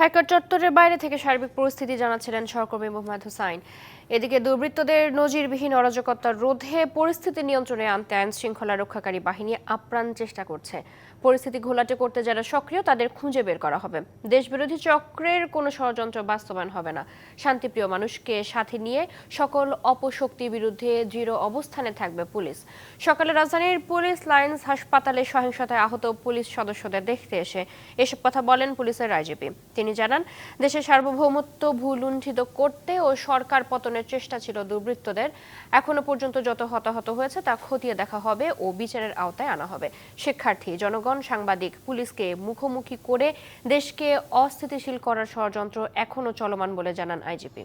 High court চত্বরের বাইরে থেকে সার্বিক পরিস্থিতি জানাচ্ছিলেন সহকর্মী মোহাম্মদ হুসাইন। এদিকে দুর্বৃত্তদের নজিরবিহীন অরাজকতা রোধে পরিস্থিতি নিয়ন্ত্রণে আনতে আইন শৃঙ্খলা রক্ষাকারী বাহিনী আপ্রাণ চেষ্টা করছে। পরিস্থিতি ঘোলাটে করতে যারা সক্রিয়, তাদের খুঁজে বের করা হবে। দেশবিরোধী চক্রের কোনো ষড়যন্ত্র বাস্তবায়ন হবে না। শান্তিপ্রিয় মানুষকে সাথে নিয়ে সকল অপশক্তির বিরুদ্ধে দৃঢ় অবস্থানে থাকবে পুলিশ। সকালে রাজধানীর পুলিশ লাইন্স হাসপাতালে সহিংসতায় আহত পুলিশ সদস্যদের দেখতে এসে এসব কথা বলেন পুলিশের আইজিপি। তিনি জানান, দেশের সার্বভৌমত্ব ভুলুণ্ঠিত করতে ও সরকার পতনের চেষ্টা ছিল দুর্বৃত্তদের। এখনও পর্যন্ত যত হতাহত হয়েছে তা খতিয়ে দেখা হবে ও বিচারের আওতায় আনা হবে। শিক্ষার্থী, জনগণ, সাংবাদিক, পুলিশকে মুখোমুখি করে দেশকে অস্থিতিশীল করার ষড়যন্ত্র এখনও চলমান বলে জানান আইজিপি।